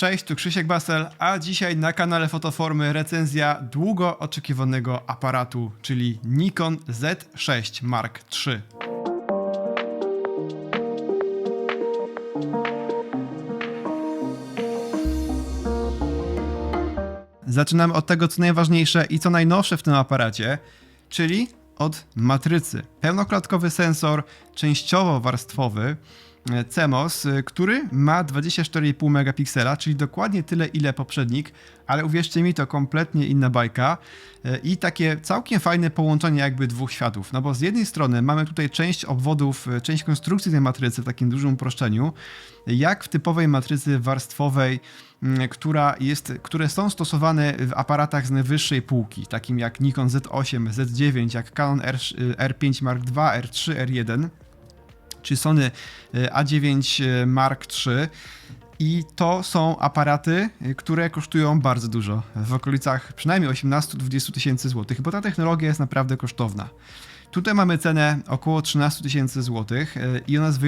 Cześć, tu Krzysiek Basel, a dzisiaj na kanale Fotoformy recenzja długo oczekiwanego aparatu, czyli Nikon Z6 Mark III. Zaczynamy od tego, co najważniejsze i co najnowsze w tym aparacie, czyli od matrycy. Pełnoklatkowy sensor, częściowo warstwowy, CMOS, e, który ma 24,5 megapiksela, czyli dokładnie tyle, ile poprzednik, ale uwierzcie mi, to kompletnie inna bajka e, i takie całkiem fajne połączenie jakby dwóch światów. No bo z jednej strony mamy tutaj część obwodów, e, część konstrukcji tej matrycy w takim dużym uproszczeniu, jak w typowej matrycy warstwowej, która jest, które są stosowane w aparatach z najwyższej półki, takim jak Nikon Z8, Z9, jak Canon R, R5 Mark II, R3, R1 czy Sony e, A9 Mark III. I to są aparaty, e, które kosztują bardzo dużo, w okolicach przynajmniej 18-20 tysięcy złotych, bo ta technologia jest naprawdę kosztowna. Tutaj mamy cenę około 13 tysięcy złotych e, i ona jest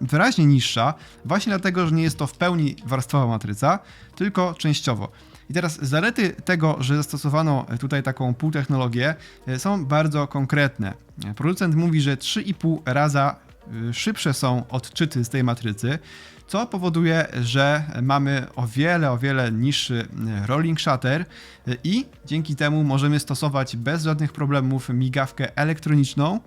wyraźnie niższa, właśnie dlatego, że nie jest to w pełni warstwowa matryca, tylko częściowo. I teraz zalety tego, że zastosowano tutaj taką półtechnologię, e, są bardzo konkretne. E, Producent mówi, że 3,5 raza szybsze są odczyty z tej matrycy, co powoduje, że mamy o wiele, o wiele niższy y, rolling shutter y, i dzięki temu możemy stosować bez żadnych problemów migawkę elektroniczną,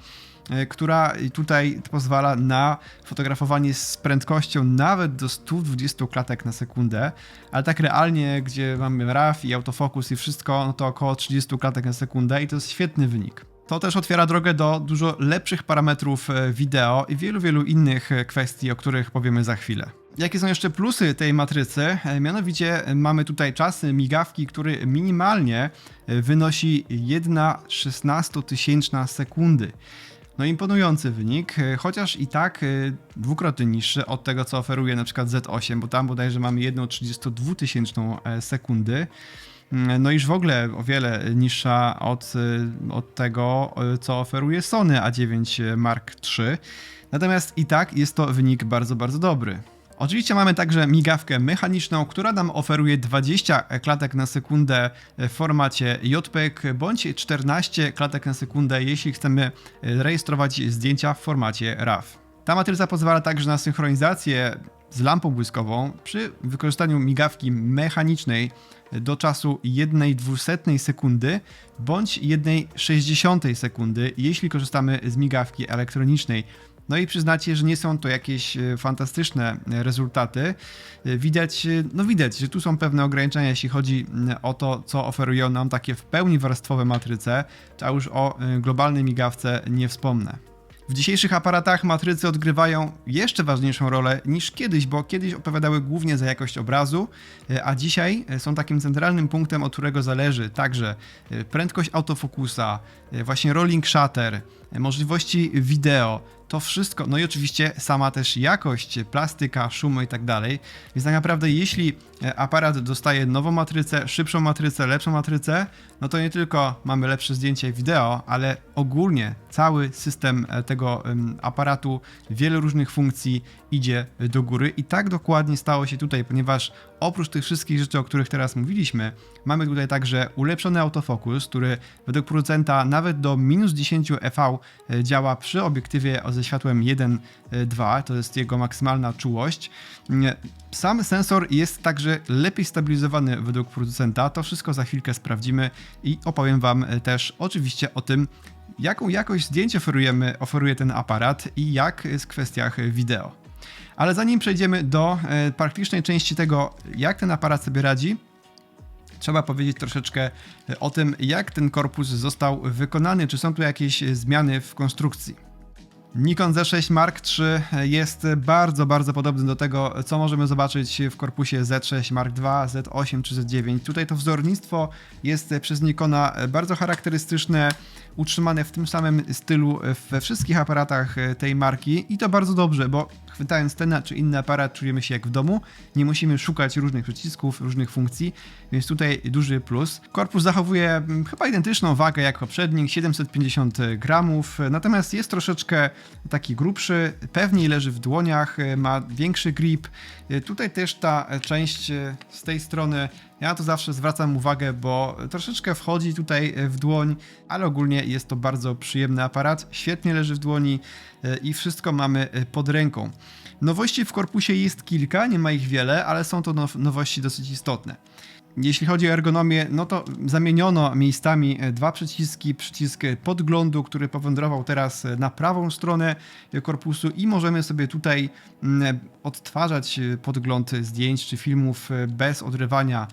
y, która tutaj pozwala na fotografowanie z prędkością nawet do 120 klatek na sekundę, ale tak realnie, gdzie mamy RAW i autofokus i wszystko, no to około 30 klatek na sekundę i to jest świetny wynik. To też otwiera drogę do dużo lepszych parametrów e, wideo i wielu, wielu innych e, kwestii, o których powiemy za chwilę. Jakie są jeszcze plusy tej matrycy? E, Mianowicie mamy tutaj czas migawki, który minimalnie wynosi 1,16 tysięczna sekundy. No imponujący wynik, chociaż i tak dwukrotnie niższy od tego, co oferuje na przykład Z8, bo tam bodajże mamy 1,32 tysięczną e, sekundy. Mm, No iż w ogóle o wiele niższa od, y, od tego, y, co oferuje Sony A9 Mark III. Natomiast i tak jest to wynik bardzo, bardzo dobry. Oczywiście mamy także migawkę mechaniczną, która nam oferuje 20 klatek na sekundę w formacie JPEG bądź 14 klatek na sekundę, jeśli chcemy y, rejestrować zdjęcia w formacie RAW. Ta matryca pozwala także na synchronizację z lampą błyskową przy wykorzystaniu migawki mechanicznej do czasu 1,2 sekundy bądź 1,60 sekundy, jeśli korzystamy z migawki elektronicznej. No i przyznacie, że nie są to jakieś e, fantastyczne e, rezultaty. E, Widać, no widać, że tu są pewne ograniczenia, jeśli chodzi o to, co oferują nam takie w pełni warstwowe matryce, a już o globalnej migawce nie wspomnę. W dzisiejszych aparatach matrycy odgrywają jeszcze ważniejszą rolę niż kiedyś, bo kiedyś odpowiadały głównie za jakość obrazu, e, a dzisiaj e, są takim centralnym punktem, od którego zależy także e, prędkość autofokusa, właśnie rolling shutter, możliwości wideo, to wszystko, no i oczywiście sama też jakość, plastyka, szumy i tak dalej. Więc tak naprawdę jeśli e, aparat dostaje nową matrycę, szybszą matrycę, lepszą matrycę, no to nie tylko mamy lepsze zdjęcie wideo, ale ogólnie cały system e, tego aparatu, wiele różnych funkcji idzie do góry i tak dokładnie stało się tutaj, ponieważ oprócz tych wszystkich rzeczy, o których teraz mówiliśmy, mamy tutaj także ulepszony autofokus, który według producenta nawet do minus 10 EV e, działa przy obiektywie ze światłem 1.2, to jest jego maksymalna czułość. Nie, Sam sensor jest także lepiej stabilizowany według producenta, to wszystko za chwilkę sprawdzimy i opowiem Wam e, też oczywiście o tym, jaką jakość zdjęć oferujemy, oferuje ten aparat i jak w kwestiach wideo. Ale zanim przejdziemy do e, praktycznej części tego, jak ten aparat sobie radzi, trzeba powiedzieć troszeczkę e, o tym, jak ten korpus został wykonany, czy są tu jakieś e, zmiany w konstrukcji. Nikon Z6 Mark III jest bardzo, bardzo podobny do tego, co możemy zobaczyć w korpusie Z6 Mark II, Z8 czy Z9. Tutaj to wzornictwo jest przez Nikona bardzo charakterystyczne, utrzymane w tym samym stylu we wszystkich aparatach tej marki i to bardzo dobrze, bo chwytając ten czy inny aparat czujemy się jak w domu, nie musimy szukać różnych przycisków, różnych funkcji, więc tutaj duży plus. Korpus zachowuje mm, chyba identyczną wagę jak poprzednik, 750 gramów, natomiast jest troszeczkę taki grubszy, pewniej leży w dłoniach, e, ma większy grip. E, Tutaj też ta e, część e, z tej strony, ja to zawsze zwracam uwagę, bo troszeczkę wchodzi tutaj w dłoń, ale ogólnie jest to bardzo przyjemny aparat, świetnie leży w dłoni i wszystko mamy pod ręką. Nowości w korpusie jest kilka, nie ma ich wiele, ale są to now- nowości dosyć istotne. Jeśli chodzi o ergonomię, no to zamieniono miejscami e, dwa przyciski. Przycisk e, podglądu, który powędrował teraz e, na prawą stronę korpusu i możemy sobie tutaj mm, odtwarzać podgląd zdjęć czy filmów bez odrywania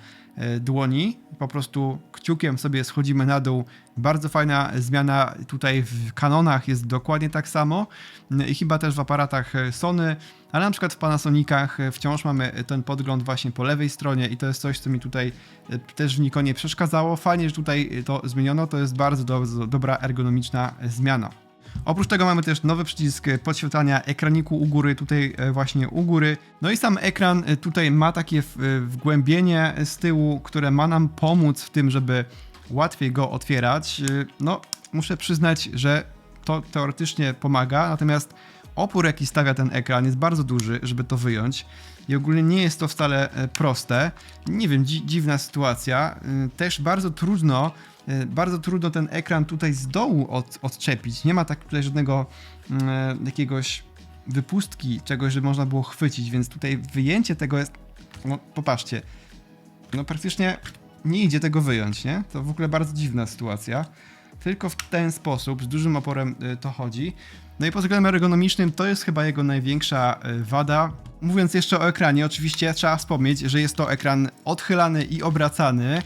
dłoni. Po prostu kciukiem sobie schodzimy na dół. Bardzo fajna zmiana tutaj w kanonach jest dokładnie tak samo i chyba też w aparatach Sony, ale na przykład w Panasonicach e, wciąż mamy ten podgląd właśnie po lewej stronie i to jest coś, co mi tutaj e, też w Nikonie przeszkadzało. Fajnie, że tutaj e, to zmieniono, to jest bardzo do, dobra ergonomiczna e, zmiana. Oprócz tego mamy też nowy przycisk e, podświetlania ekraniku u góry, tutaj e, właśnie u góry. No i sam ekran e, tutaj ma takie e, wgłębienie z tyłu, które ma nam pomóc w tym, żeby łatwiej go otwierać. E, No, muszę przyznać, że to teoretycznie pomaga, natomiast opór, jaki stawia ten ekran, jest bardzo duży, żeby to wyjąć. I ogólnie nie jest to wcale e, proste. Nie wiem, dzi dziwna sytuacja. E, Też bardzo trudno, e, bardzo trudno ten ekran tutaj z dołu od odczepić. Nie ma tak tutaj żadnego mm, jakiegoś wypustki, czegoś, żeby można było chwycić, więc tutaj wyjęcie tego jest. No, popatrzcie. No, praktycznie nie idzie tego wyjąć, nie? To w ogóle bardzo dziwna sytuacja. Tylko w ten sposób, z dużym oporem to chodzi. No i pod względem ergonomicznym to jest chyba jego największa y, wada. Mówiąc jeszcze o ekranie, oczywiście trzeba wspomnieć, że jest to ekran odchylany i obracany.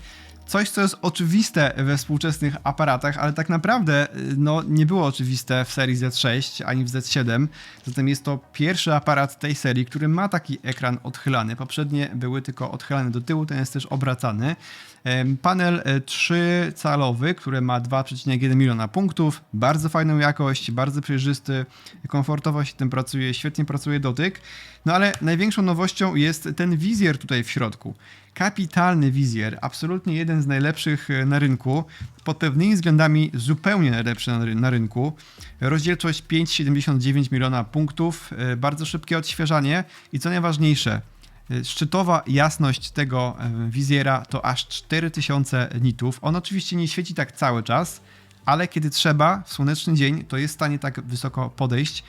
Coś, co jest oczywiste we współczesnych aparatach, ale tak naprawdę y, no, nie było oczywiste w serii Z6 ani w Z7. Zatem jest to pierwszy aparat tej serii, który ma taki ekran odchylany. Poprzednie były tylko odchylane do tyłu, ten jest też obracany. Panel e, 3-calowy, który ma 2,1 miliona punktów, bardzo fajną jakość, bardzo przejrzysty, komfortowo się tym pracuje, świetnie pracuje dotyk. No ale największą nowością jest ten wizjer tutaj w środku. Kapitalny wizjer, absolutnie jeden z najlepszych e, na rynku, pod pewnymi względami zupełnie najlepszy na, na rynku. Rozdzielczość 5,79 miliona punktów, e, bardzo szybkie odświeżanie i co najważniejsze, Szczytowa jasność tego e, wizjera to aż 4000 nitów. On oczywiście nie świeci tak cały czas, ale kiedy trzeba, w słoneczny dzień, to jest w stanie tak wysoko podejść.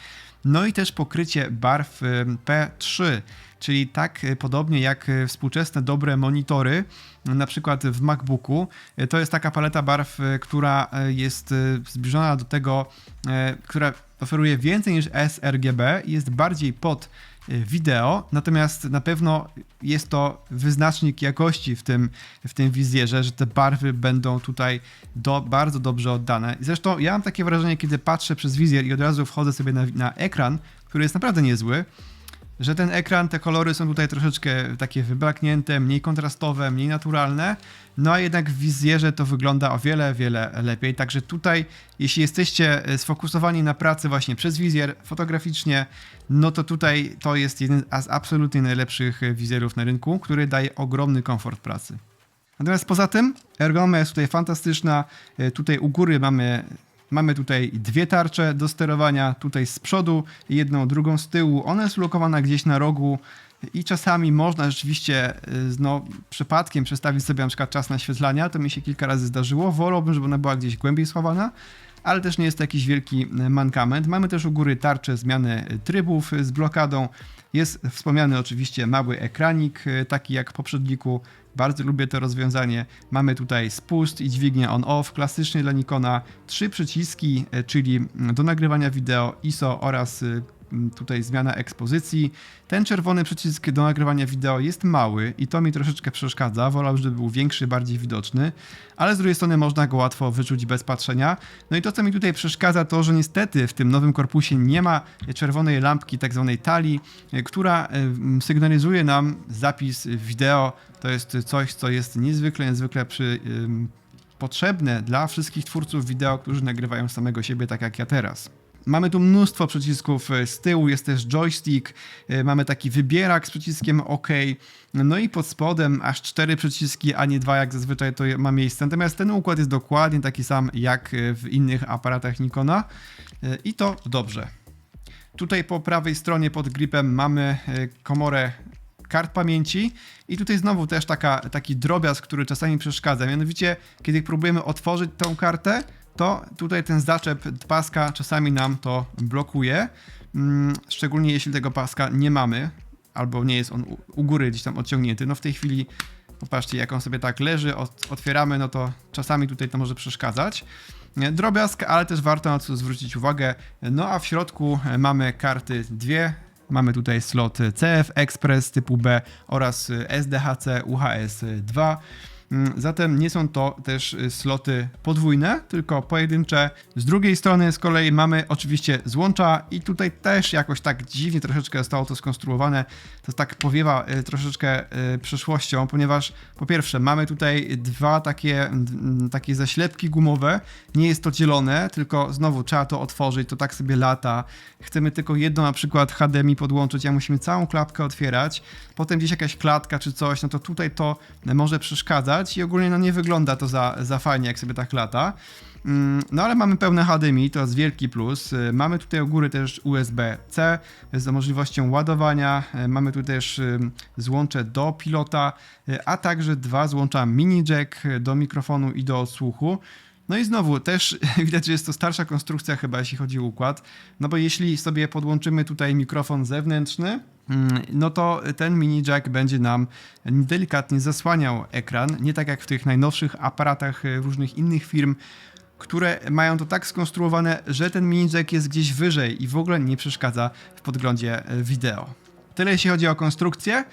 No i też pokrycie barw e, P3, czyli tak e, podobnie jak e, współczesne dobre monitory, na przykład w MacBooku. E, To jest taka paleta barw, e, która e, jest e, zbliżona do tego, e, która oferuje więcej niż sRGB i jest bardziej pod e, wideo, natomiast na pewno jest to wyznacznik jakości w tym, w tym wizjerze, że te barwy będą tutaj do, bardzo dobrze oddane. Zresztą ja mam takie wrażenie, kiedy patrzę przez wizjer i od razu wchodzę sobie na, na ekran, który jest naprawdę niezły, że ten ekran, te kolory są tutaj troszeczkę takie wyblaknięte, mniej kontrastowe, mniej naturalne, no a jednak w wizjerze to wygląda o wiele, wiele lepiej. Także tutaj, jeśli jesteście e, sfokusowani na pracy właśnie przez wizjer fotograficznie, no to tutaj to jest jeden z absolutnie najlepszych e, wizjerów na rynku, który daje ogromny komfort pracy. Natomiast poza tym ergonomia jest tutaj fantastyczna. E, Tutaj u góry mamy, mamy tutaj dwie tarcze do sterowania, tutaj z przodu jedną, drugą z tyłu. Ona jest ulokowana gdzieś na rogu i czasami można rzeczywiście e, no, przypadkiem przestawić sobie na przykład czas naświetlania. To mi się kilka razy zdarzyło. Wolałbym, żeby ona była gdzieś głębiej schowana. Ale też nie jest to jakiś wielki e, mankament. Mamy też u góry tarczę zmiany e, trybów e, z blokadą. Jest wspomniany oczywiście mały ekranik, taki jak w poprzedniku. Bardzo lubię to rozwiązanie. Mamy tutaj spust i dźwignię on-off, klasycznie dla Nikona. Trzy przyciski, czyli mm, do nagrywania wideo, ISO oraz tutaj zmiana ekspozycji. Ten czerwony przycisk do nagrywania wideo jest mały i to mi troszeczkę przeszkadza. Wolałbym, żeby był większy, bardziej widoczny, ale z drugiej strony można go łatwo wyczuć bez patrzenia. No i to, co mi tutaj przeszkadza, to, że niestety w tym nowym korpusie nie ma czerwonej lampki, tak zwanej talii, e, która e, sygnalizuje nam zapis wideo. To jest coś, co jest niezwykle, niezwykle przy, potrzebne dla wszystkich twórców wideo, którzy nagrywają samego siebie, tak jak ja teraz. Mamy tu mnóstwo przycisków e, z tyłu, jest też joystick, e, mamy taki wybierak z przyciskiem OK, no i pod spodem aż cztery przyciski, a nie dwa jak zazwyczaj to ma miejsce. Natomiast ten układ jest dokładnie taki sam jak e, w innych aparatach Nikona i to dobrze. Tutaj po prawej stronie pod gripem mamy komorę kart pamięci i tutaj znowu też taka, taki drobiazg, który czasami przeszkadza. Mianowicie, kiedy próbujemy otworzyć tą kartę, to tutaj ten zaczep paska czasami nam to blokuje. Mm, Szczególnie jeśli tego paska nie mamy, albo nie jest on u, góry gdzieś tam odciągnięty. No w tej chwili, popatrzcie, jak on sobie tak leży, ot, otwieramy, no to czasami tutaj to może przeszkadzać. Nie, Drobiazg, ale też warto na to zwrócić uwagę. No a w środku e, mamy karty dwie. Mamy tutaj slot CF Express typu B oraz SDHC UHS 2. Mm, Zatem nie są to też y, sloty podwójne, tylko pojedyncze. Z drugiej strony z kolei mamy oczywiście złącza i tutaj też jakoś tak dziwnie troszeczkę zostało to skonstruowane. To tak powiewa y, troszeczkę y, przyszłością, ponieważ po pierwsze mamy tutaj dwa takie, takie zaślepki gumowe. Nie jest to dzielone, tylko znowu trzeba to otworzyć, to tak sobie lata. Chcemy tylko jedno na przykład HDMI podłączyć, a musimy całą klapkę otwierać. Potem gdzieś jakaś klatka czy coś, no to tutaj to może przeszkadzać i ogólnie no nie wygląda to za, za fajnie, jak sobie tak lata. Mm, No ale mamy pełne HDMI, to jest wielki plus. Y, Mamy tutaj u góry też USB-C z możliwością ładowania. Y, Mamy tu też y, złącze do pilota, a także dwa złącza mini jack do mikrofonu i do odsłuchu. No i znowu też widać, że jest to starsza konstrukcja chyba, jeśli chodzi o układ. No bo jeśli sobie podłączymy tutaj mikrofon zewnętrzny, mm, no to ten mini jack będzie nam delikatnie zasłaniał ekran. Nie tak jak w tych najnowszych aparatach różnych innych firm, które mają to tak skonstruowane, że ten mini jack jest gdzieś wyżej i w ogóle nie przeszkadza w podglądzie y, wideo. Tyle jeśli chodzi o konstrukcję.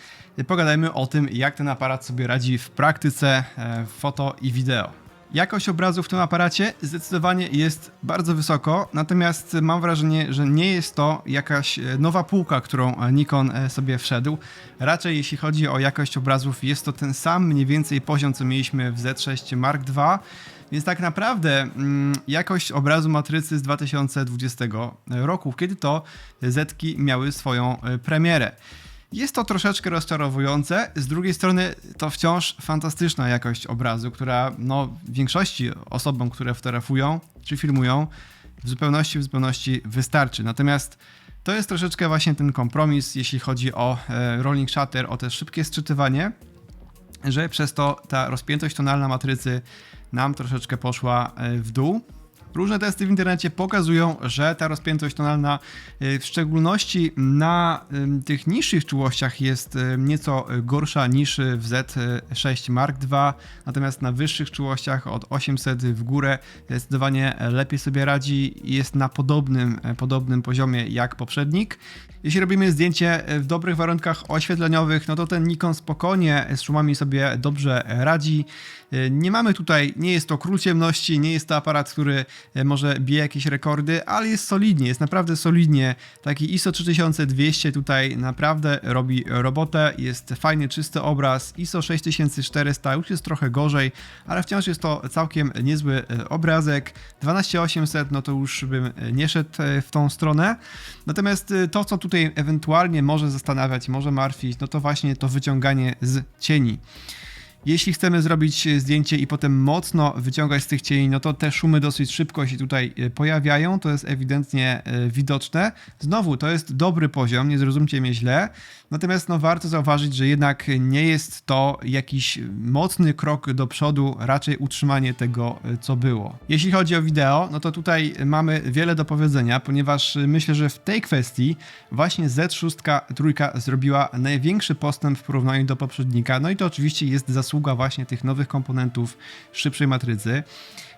Pogadajmy o tym, jak ten aparat sobie radzi w praktyce e, foto i wideo. Jakość obrazu w tym aparacie zdecydowanie jest bardzo wysoko, natomiast mam wrażenie, że nie jest to jakaś e, nowa półka, którą e, Nikon e, sobie wszedł. Raczej jeśli chodzi o jakość obrazów, jest to ten sam mniej więcej poziom, co mieliśmy w Z6 Mark II. Więc tak naprawdę mm, jakość obrazu matrycy z 2020 roku, kiedy to Zetki miały swoją premierę. Jest to troszeczkę rozczarowujące, z drugiej strony to wciąż fantastyczna jakość obrazu, która no, większości osobom, które fotografują czy filmują, w zupełności, w zupełności wystarczy. Natomiast to jest troszeczkę właśnie ten kompromis, jeśli chodzi o e, rolling shutter, o te szybkie sczytywanie, że przez to ta rozpiętość tonalna matrycy nam troszeczkę poszła e, w dół. Różne testy w internecie pokazują, że ta rozpiętość tonalna, e, w szczególności na tych niższych czułościach, jest e, nieco gorsza niż w Z6 Mark II, natomiast na wyższych czułościach od 800 w górę zdecydowanie lepiej sobie radzi i jest na podobnym, e, podobnym poziomie jak poprzednik. Jeśli robimy zdjęcie w dobrych warunkach oświetleniowych, no to ten Nikon spokojnie z szumami sobie dobrze radzi. E, Nie mamy tutaj, nie jest to król ciemności, nie jest to aparat, który e, może bije jakieś rekordy, ale jest solidnie, jest naprawdę solidnie. Taki ISO 3200 tutaj naprawdę robi robotę, jest fajny, czysty obraz. ISO 6400 już jest trochę gorzej, ale wciąż jest to całkiem niezły e, obrazek. 12800 no to już bym nie szedł w tą stronę. Natomiast to, co tutaj ewentualnie może zastanawiać, może martwić, no to właśnie to wyciąganie z cieni. Jeśli chcemy zrobić e, zdjęcie i potem mocno wyciągać z tych cieni, no to te szumy dosyć szybko się tutaj e, pojawiają, to jest ewidentnie e, widoczne. Znowu, to jest dobry poziom, nie zrozumcie mnie źle, natomiast no warto zauważyć, że jednak nie jest to jakiś mocny krok do przodu, raczej utrzymanie tego, co było. Jeśli chodzi o wideo, no to tutaj mamy wiele do powiedzenia, ponieważ myślę, że w tej kwestii właśnie Z6 trójka zrobiła największy postęp w porównaniu do poprzednika, no i to oczywiście jest zasługa właśnie tych nowych komponentów szybszej matrycy.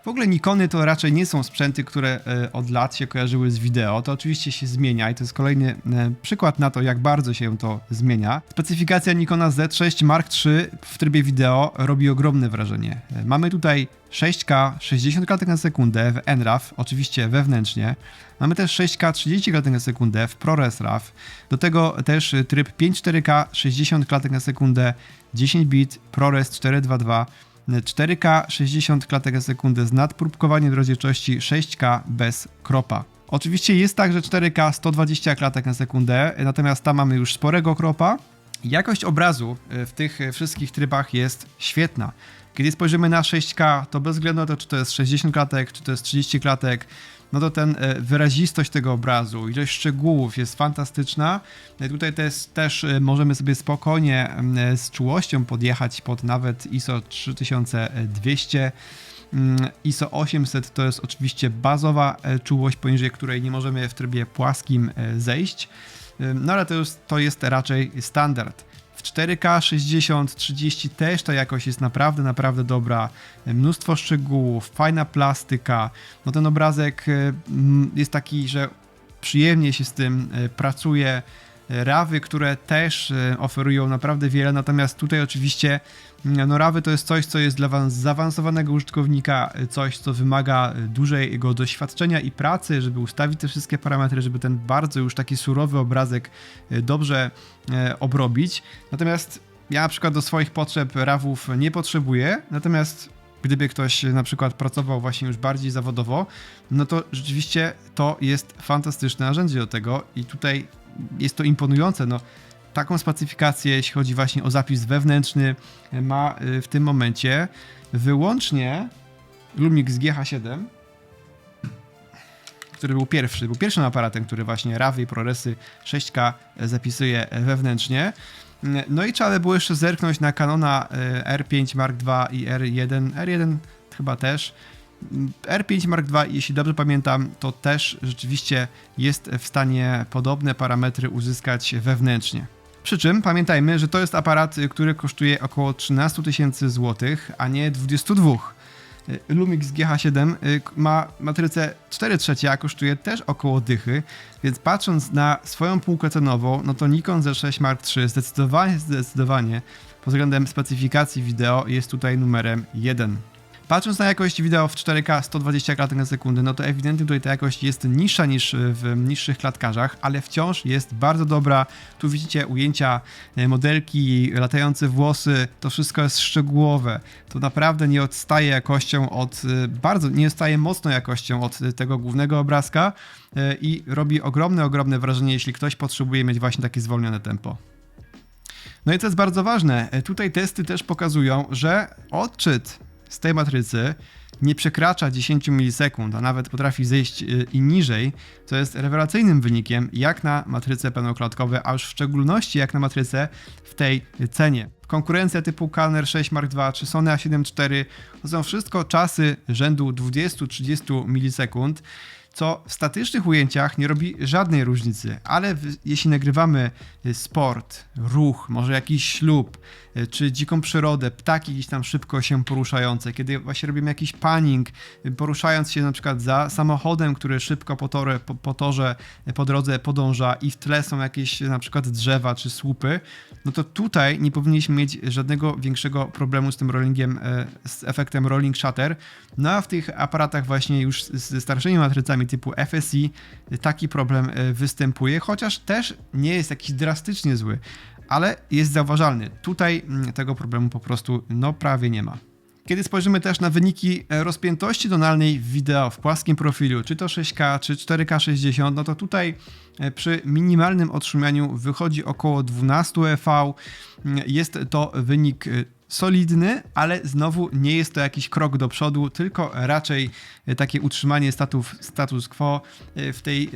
W ogóle Nikony to raczej nie są sprzęty, które e, od lat się kojarzyły z wideo. To oczywiście się zmienia i to jest kolejny e, przykład na to, jak bardzo się to zmienia. Specyfikacja Nikona Z6 Mark III w trybie wideo robi ogromne wrażenie. E, Mamy tutaj 6K 60 klatek na sekundę w NRAW, oczywiście wewnętrznie. Mamy też 6K 30 klatek na sekundę w ProRes RAW. Do tego też tryb 5.4K 60 klatek na sekundę 10 bit ProRes 422 4K 60 klatek na sekundę z nadpróbkowaniem rozdzielczości 6K bez kropa. Oczywiście jest tak, że 4K 120 klatek na sekundę, natomiast tam mamy już sporego kropa. Jakość obrazu e, w tych e, wszystkich trybach jest świetna. Kiedy spojrzymy na 6K, to bez względu na to, czy to jest 60 klatek, czy to jest 30 klatek, no to ten e, wyrazistość tego obrazu, ilość szczegółów jest fantastyczna. Tutaj też, też możemy sobie spokojnie z czułością podjechać pod nawet ISO 3200. Mm, ISO 800 to jest oczywiście bazowa czułość, poniżej której nie możemy w trybie płaskim zejść. No ale to, jest to jest raczej standard. W 4K 60, 30 też ta jakość jest naprawdę, naprawdę dobra. Mnóstwo szczegółów, fajna plastyka. No ten obrazek jest taki, że przyjemnie się z tym e, pracuje. Rawy, które też e, oferują naprawdę wiele, natomiast tutaj oczywiście no rawy to jest coś, co jest dla zaawansowanego użytkownika, coś, co wymaga dużego doświadczenia i pracy, żeby ustawić te wszystkie parametry, żeby ten bardzo już taki surowy obrazek e, dobrze e, obrobić. Natomiast ja na przykład do swoich potrzeb rawów nie potrzebuję, natomiast gdyby ktoś na przykład pracował właśnie już bardziej zawodowo, no to rzeczywiście to jest fantastyczne narzędzie do tego i tutaj jest to imponujące. No, taką specyfikację, jeśli chodzi właśnie o zapis wewnętrzny, ma y, w tym momencie wyłącznie Lumix GH7, który był pierwszy, był pierwszym aparatem, który właśnie RAWy i ProResy 6K zapisuje wewnętrznie. No i trzeba by było jeszcze zerknąć na Canona y, R5 Mark II i R1, R1 chyba też. R5 Mark II, jeśli dobrze pamiętam, to też rzeczywiście jest w stanie podobne parametry uzyskać wewnętrznie. Przy czym pamiętajmy, że to jest aparat, który kosztuje około 13 tysięcy złotych, a nie 22. Lumix GH7 y, ma matrycę 4 trzecie, a kosztuje też około dychy, więc patrząc na swoją półkę cenową, no to Nikon Z6 Mark III zdecydowanie, zdecydowanie pod względem specyfikacji wideo jest tutaj numerem 1. Patrząc na jakość wideo w 4K 120 klatek na sekundę, no to ewidentnie tutaj ta jakość jest niższa niż w niższych klatkarzach, ale wciąż jest bardzo dobra. Tu widzicie ujęcia e, modelki, latające włosy, to wszystko jest szczegółowe. To naprawdę nie odstaje jakością od, e, bardzo, nie odstaje mocno jakością od tego głównego obrazka e, i robi ogromne, ogromne wrażenie, jeśli ktoś potrzebuje mieć właśnie takie zwolnione tempo. No i co jest bardzo ważne, tutaj testy też pokazują, że odczyt z tej matrycy nie przekracza 10 milisekund, a nawet potrafi zejść y, i niżej, co jest rewelacyjnym wynikiem jak na matryce pełnoklatkowe, a już w szczególności jak na matryce w tej cenie. Konkurencja typu Calner 6 Mark II czy Sony A7 IV to są wszystko czasy rzędu 20-30 milisekund co w statycznych ujęciach nie robi żadnej różnicy, ale w, jeśli nagrywamy y, sport, ruch, może jakiś ślub, y, czy dziką przyrodę, ptaki gdzieś tam szybko się poruszające, kiedy właśnie robimy jakiś panning, y, poruszając się na przykład za samochodem, który szybko po, torze, po, po torze, po drodze podąża i w tle są jakieś na przykład drzewa czy słupy, no to tutaj nie powinniśmy mieć żadnego większego problemu z tym rollingiem, z efektem rolling shutter, no a w tych aparatach właśnie już ze starszymi matrycami typu FSI taki problem e, występuje, chociaż też nie jest jakiś drastycznie zły, ale jest zauważalny. Tutaj mm, tego problemu po prostu no prawie nie ma. Kiedy spojrzymy też na wyniki e, rozpiętości tonalnej wideo w płaskim profilu, czy to 6K, czy 4K 60, no to tutaj e, przy minimalnym odszumianiu wychodzi około 12 EV. Mm, jest to wynik solidny, ale znowu nie jest to jakiś krok do przodu, tylko raczej e, takie utrzymanie status, status quo e, w tej, e,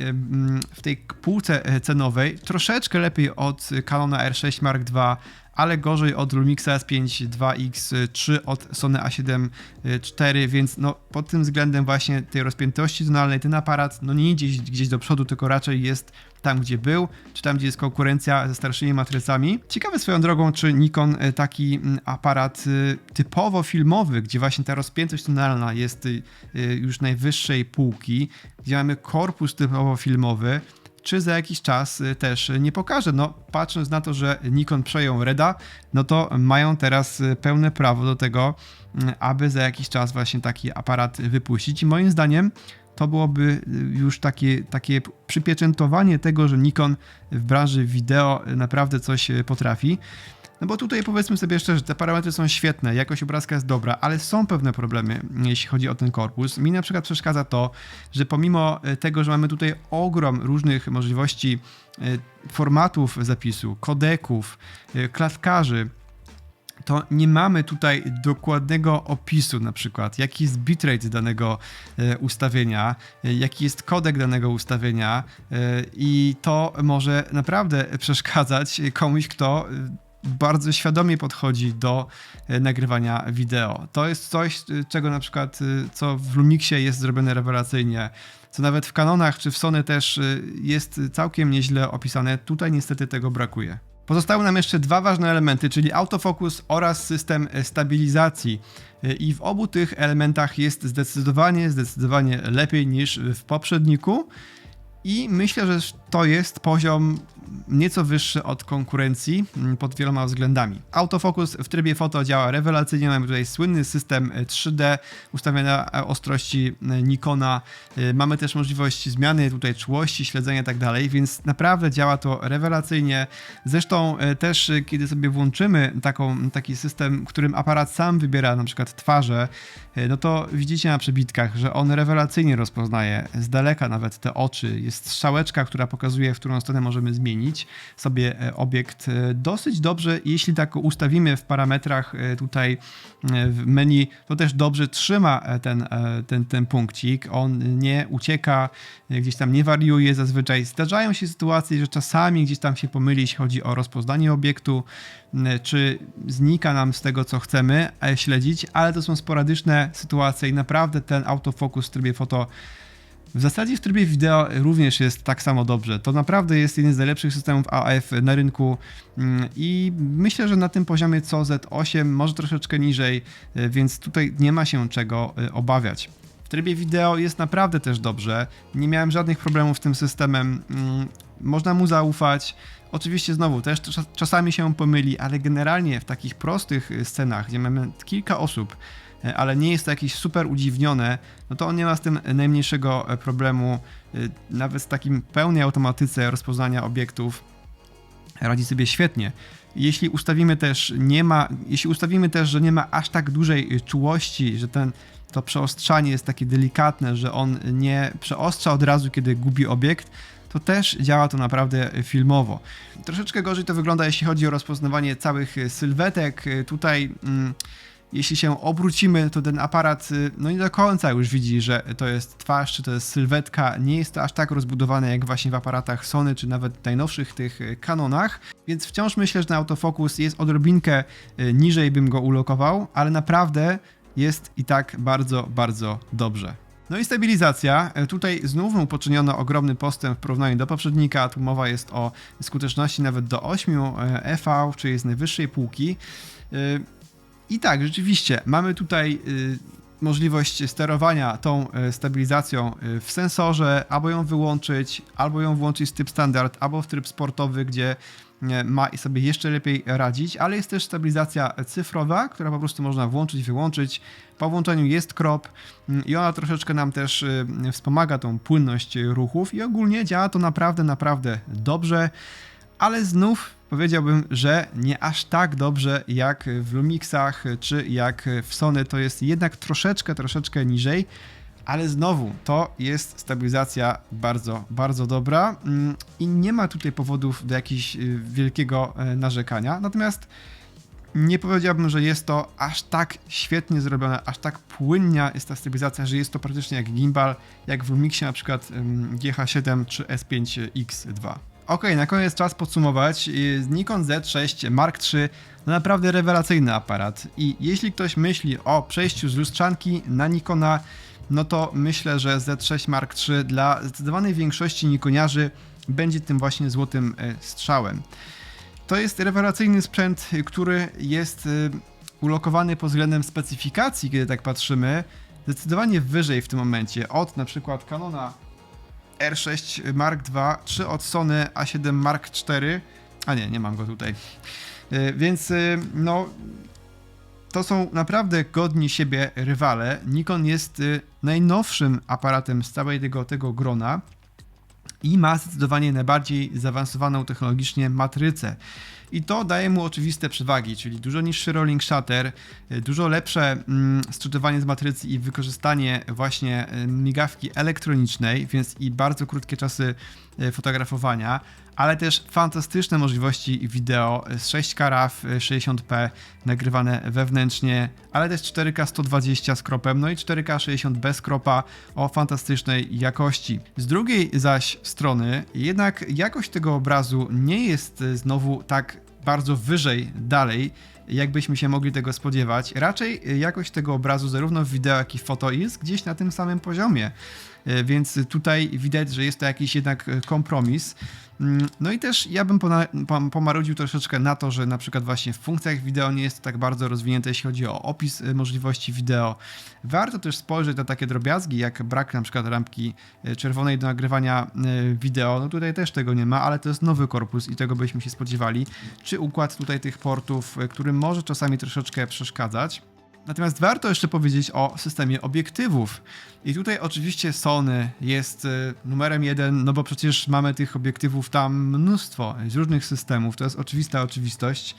w tej półce cenowej. Troszeczkę lepiej od Canona R6 Mark II, ale gorzej od Lumixa S5 2X, 3 od Sony A7 IV, więc no pod tym względem właśnie tej rozpiętości tonalnej ten aparat no nie idzie gdzieś do przodu, tylko raczej jest tam, gdzie był, czy tam, gdzie jest konkurencja ze starszymi matrycami. Ciekawe swoją drogą, czy Nikon e, taki mm, aparat e, typowo filmowy, gdzie właśnie ta rozpiętość tonalna jest e, już najwyższej półki, gdzie mamy korpus typowo filmowy, czy za jakiś czas też nie pokaże. No, patrząc na to, że Nikon przejął Reda, no to mają teraz pełne prawo do tego, mm, aby za jakiś czas właśnie taki aparat wypuścić. I moim zdaniem to byłoby y, już takie, takie przypieczętowanie tego, że Nikon w branży wideo naprawdę coś y, potrafi. No bo tutaj powiedzmy sobie szczerze, te parametry są świetne, jakość obrazka jest dobra, ale są pewne problemy, jeśli chodzi o ten korpus. Mi na przykład przeszkadza to, że pomimo tego, że mamy tutaj ogrom różnych możliwości formatów zapisu, kodeków, klatkarzy, to nie mamy tutaj dokładnego opisu, na przykład jaki jest bitrate danego e, ustawienia, e, jaki jest kodek danego ustawienia, e, i to może naprawdę przeszkadzać komuś, kto bardzo świadomie podchodzi do nagrywania wideo. To jest coś, czego na przykład, co w Lumixie jest zrobione rewelacyjnie, co nawet w kanonach czy w Sony też jest całkiem nieźle opisane. Tutaj niestety tego brakuje. Pozostały nam jeszcze dwa ważne elementy, czyli autofokus oraz system stabilizacji. I w obu tych elementach jest zdecydowanie, zdecydowanie lepiej niż w poprzedniku. I myślę, że to jest poziom nieco wyższy od konkurencji mm, pod wieloma względami. Autofokus w trybie foto działa rewelacyjnie. Mamy tutaj słynny system 3D, ustawiania ostrości Nikona. Y, Mamy też możliwość zmiany tutaj czułości, śledzenia i tak dalej, więc naprawdę działa to rewelacyjnie. Zresztą też, kiedy sobie włączymy taką, taki system, którym aparat sam wybiera na przykład twarze, no to widzicie na przebitkach, że on rewelacyjnie rozpoznaje z daleka nawet te oczy. Jest strzałeczka, która pokazuje, w którą stronę możemy zmienić sobie e, obiekt e, dosyć dobrze. Jeśli tak ustawimy w parametrach e, tutaj w menu, to też dobrze trzyma ten, ten, ten punkcik. On nie ucieka, gdzieś tam nie wariuje zazwyczaj. Zdarzają się sytuacje, że czasami gdzieś tam się pomyli, jeśli chodzi o rozpoznanie obiektu, czy znika nam z tego, co chcemy śledzić, ale to są sporadyczne sytuacje i naprawdę ten autofokus w trybie foto w zasadzie w trybie wideo również jest tak samo dobrze. To naprawdę jest jeden z najlepszych systemów AF na rynku mm, i myślę, że na tym poziomie co Z8, może troszeczkę niżej, y, więc tutaj nie ma się czego y, obawiać. W trybie wideo jest naprawdę też dobrze. Nie miałem żadnych problemów z tym systemem. mm, Można mu zaufać. Oczywiście znowu też czas- czasami się pomyli, ale generalnie w takich prostych y, scenach, gdzie mamy kilka osób, e, ale nie jest to jakieś super udziwnione, no to on nie ma z tym najmniejszego e, problemu. y, Nawet z takim pełnej automatyce rozpoznania obiektów radzi sobie świetnie. Jeśli ustawimy też nie ma, jeśli ustawimy też, że nie ma aż tak dużej czułości, że ten to przeostrzanie jest takie delikatne, że on nie przeostrza od razu, kiedy gubi obiekt, to też działa to naprawdę filmowo. Troszeczkę gorzej to wygląda, jeśli chodzi o rozpoznawanie całych sylwetek. Tutaj, mm, jeśli się obrócimy, to ten aparat y, no nie do końca już widzi, że to jest twarz, czy to jest sylwetka. Nie jest to aż tak rozbudowane jak właśnie w aparatach Sony, czy nawet najnowszych tych y, Canonach. Więc wciąż myślę, że ten autofokus jest odrobinkę y, niżej bym go ulokował, ale naprawdę jest i tak bardzo, bardzo dobrze. No i stabilizacja. E, Tutaj znów poczyniono ogromny postęp w porównaniu do poprzednika. Tu mowa jest o skuteczności nawet do 8 e, EV, czyli z najwyższej półki. I tak, rzeczywiście, mamy tutaj y, możliwość sterowania tą e, stabilizacją e, w sensorze, albo ją wyłączyć, albo ją włączyć w tryb standard, albo w tryb sportowy, gdzie ma sobie jeszcze lepiej radzić, ale jest też stabilizacja cyfrowa, która po prostu można włączyć, wyłączyć. Po włączeniu jest krop i ona troszeczkę nam też y, wspomaga tą płynność ruchów i ogólnie działa to naprawdę, naprawdę dobrze, ale znów powiedziałbym, że nie aż tak dobrze jak w Lumixach czy jak w Sony, to jest jednak troszeczkę, troszeczkę niżej, ale znowu to jest stabilizacja bardzo, bardzo dobra mm, i nie ma tutaj powodów do jakiegoś y, wielkiego e, narzekania. Natomiast nie powiedziałbym, że jest to aż tak świetnie zrobione, aż tak płynna jest ta stabilizacja, że jest to praktycznie jak gimbal, jak w Lumixie na przykład ym, GH7 czy S5X2. Ok, na koniec czas podsumować. Y, Nikon Z6 Mark III to naprawdę rewelacyjny aparat i jeśli ktoś myśli o przejściu z lustrzanki na Nikona, no to myślę, że Z6 Mark III dla zdecydowanej większości nikoniarzy będzie tym właśnie złotym e, strzałem. To jest rewelacyjny sprzęt, y, który jest y, ulokowany pod względem specyfikacji, kiedy tak patrzymy, zdecydowanie wyżej w tym momencie od na przykład Canona R6 Mark II, czy od Sony A7 Mark IV. A nie, nie mam go tutaj. Y, Więc y, no, to są naprawdę godni siebie rywale. Nikon jest y, najnowszym aparatem z całej tego, tego grona i ma zdecydowanie najbardziej zaawansowaną technologicznie matrycę. I to daje mu oczywiste przewagi, czyli dużo niższy rolling shutter, y, dużo lepsze mm, z matrycy i wykorzystanie właśnie y, migawki elektronicznej, więc i bardzo krótkie czasy y, fotografowania, ale też fantastyczne możliwości wideo z 6K RAW 60p nagrywane wewnętrznie, ale też 4K 120 z kropem, no i 4K 60 bez kropa o fantastycznej jakości. Z drugiej zaś strony, jednak jakość tego obrazu nie jest znowu tak bardzo wyżej dalej, jakbyśmy się mogli tego spodziewać. Raczej jakość tego obrazu, zarówno w wideo, jak i w foto, jest gdzieś na tym samym poziomie. Y, Więc tutaj widać, że jest to jakiś jednak y, kompromis. Mm, No i też ja bym pomarudził troszeczkę na to, że na przykład właśnie w funkcjach wideo nie jest to tak bardzo rozwinięte, jeśli chodzi o opis y, możliwości wideo. Warto też spojrzeć na takie drobiazgi, jak brak na przykład rampki czerwonej do nagrywania wideo. No tutaj też tego nie ma, ale to jest nowy korpus i tego byśmy się spodziewali. Czy układ tutaj tych portów, który może czasami troszeczkę przeszkadzać. Natomiast warto jeszcze powiedzieć o systemie obiektywów. I tutaj oczywiście Sony jest y, numerem jeden, no bo przecież mamy tych obiektywów tam mnóstwo z różnych systemów, to jest oczywista oczywistość.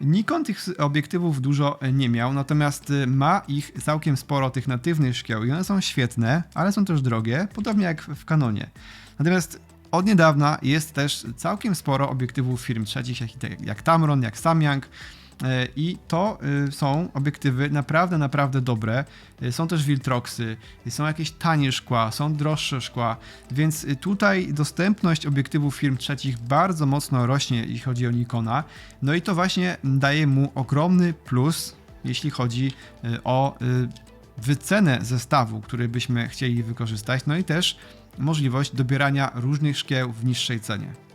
Nikon tych obiektywów dużo y, nie miał, natomiast y, ma ich całkiem sporo, tych natywnych szkieł i one są świetne, ale są też drogie, podobnie jak w Canonie. Natomiast od niedawna jest też całkiem sporo obiektywów firm trzecich, jak, jak Tamron, jak Samyang, I to y, są obiektywy naprawdę, naprawdę dobre. Y, Są też Viltroxy, y, są jakieś tanie szkła, są droższe szkła, więc y, tutaj dostępność obiektywów firm trzecich bardzo mocno rośnie, jeśli chodzi o Nikona. No i to właśnie daje mu ogromny plus, jeśli chodzi y, o wycenę zestawu, który byśmy chcieli wykorzystać, no i też możliwość dobierania różnych szkieł w niższej cenie.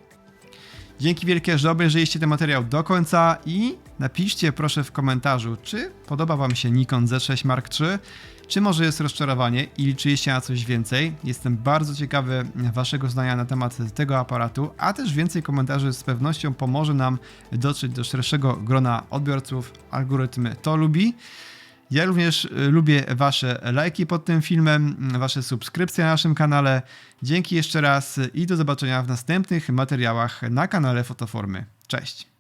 Dzięki wielkie, że obejrzeliście ten materiał do końca i napiszcie proszę w komentarzu, czy podoba Wam się Nikon Z6 Mark III, czy może jest rozczarowanie i liczyliście na coś więcej. Jestem bardzo ciekawy Waszego zdania na temat tego aparatu, a też więcej komentarzy z pewnością pomoże nam dotrzeć do szerszego grona odbiorców. Algorytm to lubi. Ja również y, lubię Wasze lajki pod tym filmem, Wasze subskrypcje na naszym kanale. Dzięki jeszcze raz i do zobaczenia w następnych materiałach na kanale Fotoformy. Cześć!